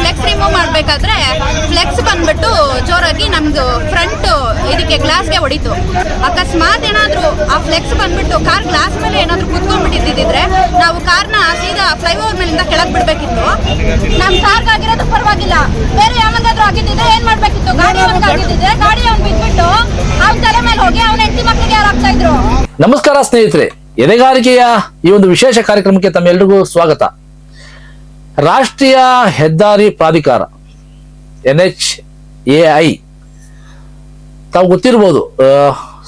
Flex remove ಮಾಡ್ಬೇಕಾದ್ರೆ flex ಬಂದ್ಬಿಟ್ಟು ಜೋರಾಗಿ ನಮ್ದು ಫ್ರಂಟ್ ಇದಕ್ಕೆ ಗ್ಲಾಸ್ಗೆ ಹೊಡಿತು. ಅಕಸ್ಮಾತ್ ಏನಾದ್ರು ಆ ಫ್ಲೆಕ್ಸ್ ಬಂದ್ಬಿಟ್ಟು ಕಾರ್ ಗ್ಲಾಸ್ ಮೇಲೆ ಏನಾದ್ರು ಕುತ್ಕೊಂಡ್ಬಿಟ್ಟಿದ್ದಿದ್ರೆ ನಾವು ಕಾರ್ನ ಸೀದಾ ಫ್ಲೈಓವರ್ ಮೇಲಿಂದ ಕೆಳಗ್ ಬಿಡ್ಬೇಕಿತ್ತು. ನಮ್ ಕಾರ್ ಆಗಿರೋದು ಪರವಾಗಿಲ್ಲ. ಬೇರೆ ಯಾವಾಗಾದ್ರೂ ಆಗಿದ್ದಿದ್ರೆ ಏನ್ ಮಾಡ್ಬೇಕಿತ್ತು? ಗಾಡಿ ಆಗಿದ್ದಿದ್ರೆ ಗಾಡಿ ಅವ್ನ್ ಬಿಟ್ಬಿಟ್ಟು ಅವ್ನ ತಲೆ ಮೇಲೆ ಹೋಗಿ ಅವ್ನ ಹೆಂಡತಿ ಮಕ್ಕಳಿಗೆ ಯಾರಾಗ್ತಾ ಇದ್ರು? ನಮಸ್ಕಾರ ಸ್ನೇಹಿತರೆ. ಎದೆಗಾರಿಕೆಯ ಈ ಒಂದು ವಿಶೇಷ ಕಾರ್ಯಕ್ರಮಕ್ಕೆ ತಮ್ಮೆಲ್ಲರಿಗೂ ಸ್ವಾಗತ. ರಾಷ್ಟ್ರೀಯ ಹೆದ್ದಾರಿ ಪ್ರಾಧಿಕಾರ ಎನ್ ಎಚ್ ಎ ಐ ತಾವು ಗೊತ್ತಿರ್ಬೋದು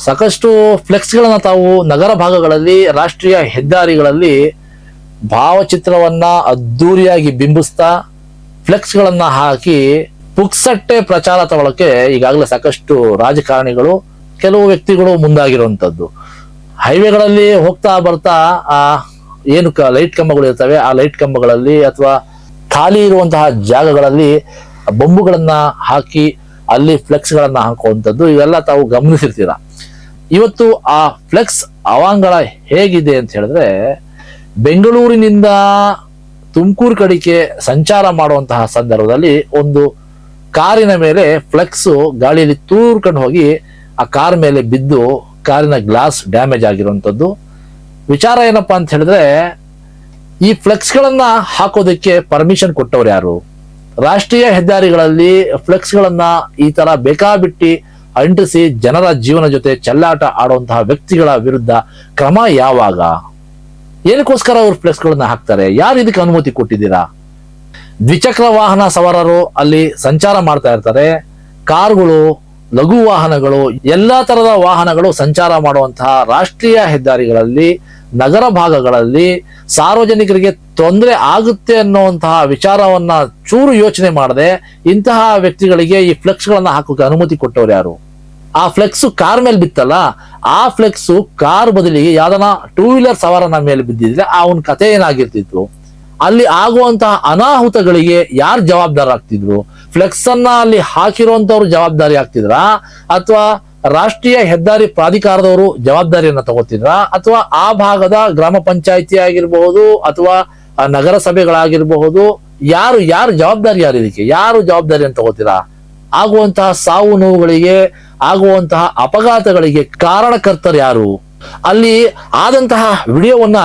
ಸಾಕಷ್ಟು ಫ್ಲೆಕ್ಸ್ಗಳನ್ನು ತಾವು ನಗರ ಭಾಗಗಳಲ್ಲಿ, ರಾಷ್ಟ್ರೀಯ ಹೆದ್ದಾರಿಗಳಲ್ಲಿ ಭಾವಚಿತ್ರವನ್ನ ಅದ್ಧೂರಿಯಾಗಿ ಬಿಂಬಿಸ್ತಾ ಫ್ಲೆಕ್ಸ್ಗಳನ್ನು ಹಾಕಿ ಪುಕ್ಸಟ್ಟೆ ಪ್ರಚಾರ ತಗೊಳಕ್ಕೆ ಈಗಾಗಲೇ ಸಾಕಷ್ಟು ರಾಜಕಾರಣಿಗಳು, ಕೆಲವು ವ್ಯಕ್ತಿಗಳು ಮುಂದಾಗಿರುವಂಥದ್ದು. ಹೈವೇಗಳಲ್ಲಿ ಹೋಗ್ತಾ ಬರ್ತಾ ಆ ಏನು ಲೈಟ್ ಕಂಬಗಳು ಇರ್ತವೆ, ಆ ಲೈಟ್ ಕಂಬಗಳಲ್ಲಿ ಅಥವಾ ಖಾಲಿ ಇರುವಂತಹ ಜಾಗಗಳಲ್ಲಿ ಬೊಂಬುಗಳನ್ನ ಹಾಕಿ ಅಲ್ಲಿ ಫ್ಲೆಕ್ಸ್ ಗಳನ್ನ ಹಾಕುವಂಥದ್ದು ಇವೆಲ್ಲ ತಾವು ಗಮನಿಸಿರ್ತೀರ? ಇವತ್ತು ಆ ಫ್ಲೆಕ್ಸ್ ಅವಾಂಗಳ ಹೇಗಿದೆ ಅಂತ ಹೇಳಿದ್ರೆ, ಬೆಂಗಳೂರಿನಿಂದ ತುಮಕೂರು ಕಡೆಗೆ ಸಂಚಾರ ಮಾಡುವಂತಹ ಸಂದರ್ಭದಲ್ಲಿ ಒಂದು ಕಾರಿನ ಮೇಲೆ ಫ್ಲೆಕ್ಸ್ ಗಾಳಿಯಲ್ಲಿ ತೂರ್ಕೊಂಡು ಹೋಗಿ ಆ ಕಾರ್ ಮೇಲೆ ಬಿದ್ದು ಕಾರಿನ ಗ್ಲಾಸ್ ಡ್ಯಾಮೇಜ್ ಆಗಿರುವಂಥದ್ದು. ವಿಚಾರ ಏನಪ್ಪಾ ಅಂತ ಹೇಳಿದ್ರೆ, ಈ ಫ್ಲೆಕ್ಸ್ ಗಳನ್ನ ಹಾಕೋದಕ್ಕೆ ಪರ್ಮಿಷನ್ ಕೊಟ್ಟವ್ರು ಯಾರು? ರಾಷ್ಟ್ರೀಯ ಹೆದ್ದಾರಿಗಳಲ್ಲಿ ಫ್ಲೆಕ್ಸ್ ಗಳನ್ನ ಈ ತರ ಬೇಕಾಬಿಟ್ಟಿ ಅಂಟಿಸಿ ಜನರ ಜೀವನ ಜೊತೆ ಚೆಲ್ಲಾಟ ಆಡುವಂತಹ ವ್ಯಕ್ತಿಗಳ ವಿರುದ್ಧ ಕ್ರಮ ಯಾವಾಗ? ಏನಕ್ಕೋಸ್ಕರ ಅವ್ರು ಫ್ಲೆಕ್ಸ್ ಗಳನ್ನ ಹಾಕ್ತಾರೆ? ಯಾರು ಇದಕ್ಕೆ ಅನುಮತಿ ಕೊಟ್ಟಿದ್ದೀರಾ? ದ್ವಿಚಕ್ರ ವಾಹನ ಸವಾರರು ಅಲ್ಲಿ ಸಂಚಾರ ಮಾಡ್ತಾ ಇರ್ತಾರೆ. ಕಾರುಗಳು, ಲಘು ವಾಹನಗಳು, ಎಲ್ಲಾ ತರದ ವಾಹನಗಳು ಸಂಚಾರ ಮಾಡುವಂತಹ ರಾಷ್ಟ್ರೀಯ ಹೆದ್ದಾರಿಗಳಲ್ಲಿ ನಗರ ಭಾಗಗಳಲ್ಲಿ ಸಾರ್ವಜನಿಕರಿಗೆ ತೊಂದರೆ ಆಗುತ್ತೆ ಅನ್ನುವಂತಹ ವಿಚಾರವನ್ನ ಚೂರು ಯೋಚನೆ ಮಾಡದೆ ಇಂತಹ ವ್ಯಕ್ತಿಗಳಿಗೆ ಈ ಫ್ಲೆಕ್ಸ್ ಗಳನ್ನ ಹಾಕೋಕೆ ಅನುಮತಿ ಕೊಟ್ಟವ್ರು ಯಾರು? ಆ ಫ್ಲೆಕ್ಸ್ ಕಾರ್ ಮೇಲೆ ಬಿತ್ತಲ್ಲ, ಆ ಫ್ಲೆಕ್ಸ್ ಕಾರ್ ಬದಲಿಗೆ ಯಾವ್ದನ ಟೂ ವೀಲರ್ ಸವಾರನ ಮೇಲೆ ಬಿದ್ದಿದ್ರೆ ಆ ಒಂದು ಕತೆ ಏನಾಗಿರ್ತಿತ್ತು ಅಲ್ಲಿ ಆಗುವಂತಹ ಅನಾಹುತಗಳಿಗೆ ಯಾರು ಜವಾಬ್ದಾರ ಆಗ್ತಿದ್ರು? ಫ್ಲೆಕ್ಸ್ ಅನ್ನ ಅಲ್ಲಿ ಹಾಕಿರುವಂತವ್ರು ಜವಾಬ್ದಾರಿ ಆಗ್ತಿದ್ರಾ? ಅಥವಾ ರಾಷ್ಟ್ರೀಯ ಹೆದ್ದಾರಿ ಪ್ರಾಧಿಕಾರದವರು ಜವಾಬ್ದಾರಿಯನ್ನ ತಗೋತಿದ್ರಾ? ಅಥವಾ ಆ ಭಾಗದ ಗ್ರಾಮ ಪಂಚಾಯಿತಿ ಆಗಿರಬಹುದು ಅಥವಾ ನಗರಸಭೆಗಳಾಗಿರಬಹುದು, ಯಾರು ಯಾರು ಜವಾಬ್ದಾರಿ ಯಾರು ಇದಕ್ಕೆ? ಯಾರು ಜವಾಬ್ದಾರಿಯನ್ನು ತಗೋತೀರಾ ಆಗುವಂತಹ ಸಾವು ನೋವುಗಳಿಗೆ, ಆಗುವಂತಹ ಅಪಘಾತಗಳಿಗೆ ಕಾರಣಕರ್ತರು ಯಾರು? ಅಲ್ಲಿ ಆದಂತಹ ವಿಡಿಯೋವನ್ನ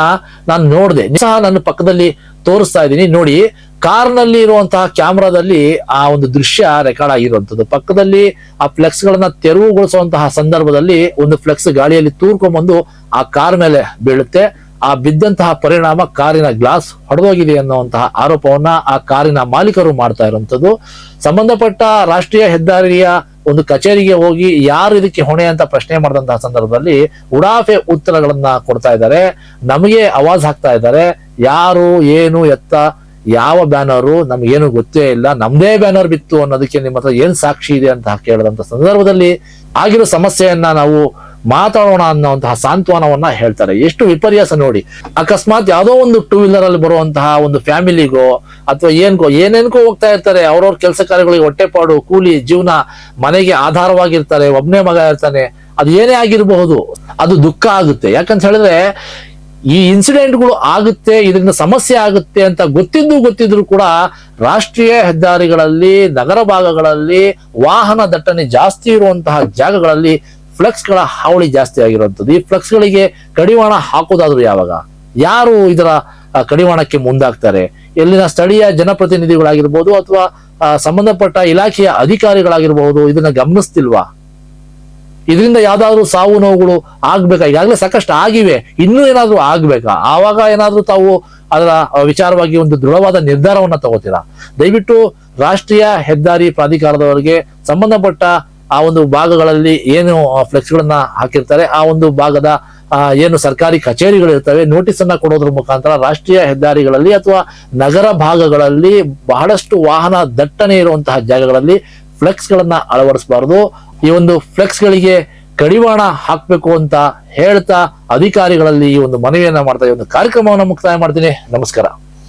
ನಾನು ನೋಡಿದೆ. ಸಹ ನನ್ನ ಪಕ್ಕದಲ್ಲಿ ತೋರಿಸ್ತಾ ಇದ್ದೀನಿ. ನೋಡಿ, ಕಾರ್ನಲ್ಲಿ ಇರುವಂತಹ ಕ್ಯಾಮ್ರಾದಲ್ಲಿ ಆ ಒಂದು ದೃಶ್ಯ ರೆಕಾರ್ಡ್ ಆಗಿರುವಂತದ್ದು ಪಕ್ಕದಲ್ಲಿ ಆ ಫ್ಲೆಕ್ಸ್ ಗಳನ್ನ ತೆರವುಗೊಳಿಸುವಂತಹ ಸಂದರ್ಭದಲ್ಲಿ ಒಂದು ಫ್ಲೆಕ್ಸ್ ಗಾಳಿಯಲ್ಲಿ ತೂರ್ಕೊಂಡ್ಬಂದು ಆ ಕಾರ್ ಮೇಲೆ ಬೀಳುತ್ತೆ. ಆ ಬಿದ್ದಂತಹ ಪರಿಣಾಮ ಕಾರಿನ ಗ್ಲಾಸ್ ಹೊಡೆದೋಗಿದೆ ಅನ್ನುವಂತಹ ಆರೋಪವನ್ನ ಆ ಕಾರಿನ ಮಾಲೀಕರು ಮಾಡ್ತಾ ಇರುವಂತದ್ದು ಸಂಬಂಧಪಟ್ಟ ರಾಷ್ಟ್ರೀಯ ಹೆದ್ದಾರಿಯ ಒಂದು ಕಚೇರಿಗೆ ಹೋಗಿ ಯಾರು ಇದಕ್ಕೆ ಹೊಣೆ ಅಂತ ಪ್ರಶ್ನೆ ಮಾಡಿದಂತಹ ಸಂದರ್ಭದಲ್ಲಿ ಉಡಾಫೆ ಉತ್ತರಗಳನ್ನ ಕೊಡ್ತಾ ಇದ್ದಾರೆ. ನಮಗೆ ಅವಾಜ್ ಹಾಕ್ತಾ ಇದ್ದಾರೆ. ಯಾರು, ಏನು, ಎತ್ತ, ಯಾವ ಬ್ಯಾನರು, ನಮ್ಗೇನು ಗೊತ್ತೇ ಇಲ್ಲ. ನಮ್ದೇ ಬ್ಯಾನರ್ ಬಿತ್ತು ಅನ್ನೋದಕ್ಕೆ ನಿಮ್ಮ ಹತ್ರ ಏನ್ ಸಾಕ್ಷಿ ಇದೆ ಅಂತ ಕೇಳಿದಂತ ಸಂದರ್ಭದಲ್ಲಿ ಆಗಿರೋ ಸಮಸ್ಯೆಯನ್ನ ನಾವು ಮಾತಾಡೋಣ ಅನ್ನೋಂತಹ ಸಾಂತ್ವನವನ್ನ ಹೇಳ್ತಾರೆ. ಎಷ್ಟು ವಿಪರ್ಯಾಸ ನೋಡಿ. ಅಕಸ್ಮಾತ್ ಯಾವುದೋ ಒಂದು ಟೂ ವೀಲರ್ ಅಲ್ಲಿ ಬರುವಂತಹ ಒಂದು ಫ್ಯಾಮಿಲಿಗೋ ಅಥವಾ ಏನ್ಗೋ ಏನೇನ್ಕೋ ಹೋಗ್ತಾ ಇರ್ತಾರೆ. ಅವ್ರವ್ರ ಕೆಲಸ ಕಾರ್ಯಗಳಿಗೆ ಹೊಟ್ಟೆಪಾಡು ಕೂಲಿ, ಜೀವನ ಮನೆಗೆ ಆಧಾರವಾಗಿರ್ತಾರೆ ಒಬ್ಬನೇ ಮಗ ಇರ್ತಾನೆ. ಅದು ಏನೇ ಆಗಿರಬಹುದು, ಅದು ದುಃಖ ಆಗುತ್ತೆ. ಯಾಕಂತ ಹೇಳಿದ್ರೆ, ಈ ಇನ್ಸಿಡೆಂಟ್ಗಳು ಆಗುತ್ತೆ, ಇದರಿಂದ ಸಮಸ್ಯೆ ಆಗುತ್ತೆ ಅಂತ ಗೊತ್ತಿದ್ದು ಗೊತ್ತಿದ್ರು ಕೂಡ ರಾಷ್ಟ್ರೀಯ ಹೆದ್ದಾರಿಗಳಲ್ಲಿ, ನಗರ ಭಾಗಗಳಲ್ಲಿ ವಾಹನ ದಟ್ಟಣೆ ಜಾಸ್ತಿ ಇರುವಂತಹ ಜಾಗಗಳಲ್ಲಿ ಫ್ಲೆಕ್ಸ್ಗಳ ಹಾವಳಿ ಜಾಸ್ತಿ ಆಗಿರುವಂಥದ್ದು. ಈ ಫ್ಲಕ್ಸ್ಗಳಿಗೆ ಕಡಿವಾಣ ಹಾಕೋದಾದ್ರು ಯಾವಾಗ? ಯಾರು ಇದರ ಕಡಿವಾಣಕ್ಕೆ ಮುಂದಾಗ್ತಾರೆ? ಇಲ್ಲಿನ ಸ್ಥಳೀಯ ಜನಪ್ರತಿನಿಧಿಗಳಾಗಿರ್ಬೋದು ಅಥವಾ ಸಂಬಂಧಪಟ್ಟ ಇಲಾಖೆಯ ಅಧಿಕಾರಿಗಳಾಗಿರ್ಬಹುದು ಇದನ್ನ ಗಮನಿಸ್ತಿಲ್ವಾ? ಇದರಿಂದ ಯಾವ್ದಾದ್ರು ಸಾವು ನೋವುಗಳು ಆಗ್ಬೇಕಾ? ಈಗಾಗಲೇ ಸಾಕಷ್ಟು ಆಗಿವೆ. ಇನ್ನೂ ಏನಾದ್ರೂ ಆಗ್ಬೇಕಾ? ಆವಾಗ ಏನಾದ್ರೂ ತಾವು ಅದರ ವಿಚಾರವಾಗಿ ಒಂದು ದೃಢವಾದ ನಿರ್ಧಾರವನ್ನ ತಗೋತೀರಾ? ದಯವಿಟ್ಟು ರಾಷ್ಟ್ರೀಯ ಹೆದ್ದಾರಿ ಪ್ರಾಧಿಕಾರದವರಿಗೆ ಸಂಬಂಧಪಟ್ಟ ಆ ಒಂದು ಭಾಗಗಳಲ್ಲಿ ಏನು ಫ್ಲೆಕ್ಸ್ ಗಳನ್ನ ಹಾಕಿರ್ತಾರೆ, ಆ ಒಂದು ಭಾಗದ ಏನು ಸರ್ಕಾರಿ ಕಚೇರಿಗಳು ಇರ್ತವೆ ನೋಟಿಸ್ ಅನ್ನ ಕೊಡೋದ್ರ ಮುಖಾಂತರ ರಾಷ್ಟ್ರೀಯ ಹೆದ್ದಾರಿಗಳಲ್ಲಿ ಅಥವಾ ನಗರ ಭಾಗಗಳಲ್ಲಿ ಬಹಳಷ್ಟು ವಾಹನ ದಟ್ಟಣೆ ಇರುವಂತಹ ಜಾಗಗಳಲ್ಲಿ ಫ್ಲೆಕ್ಸ್ ಗಳನ್ನ ಅಳವಡಿಸಬಾರದು. ಈ ಒಂದು ಫ್ಲೆಕ್ಸ್ ಗಳಿಗೆ ಕಡಿವಾಣ ಹಾಕ್ಬೇಕು ಅಂತ ಹೇಳ್ತಾ ಅಧಿಕಾರಿಗಳಲ್ಲಿ ಈ ಒಂದು ಮನವಿಯನ್ನ ಮಾಡ್ತಾ ಈ ಒಂದು ಕಾರ್ಯಕ್ರಮವನ್ನು ಮುಕ್ತಾಯ ಮಾಡ್ತೀನಿ. ನಮಸ್ಕಾರ.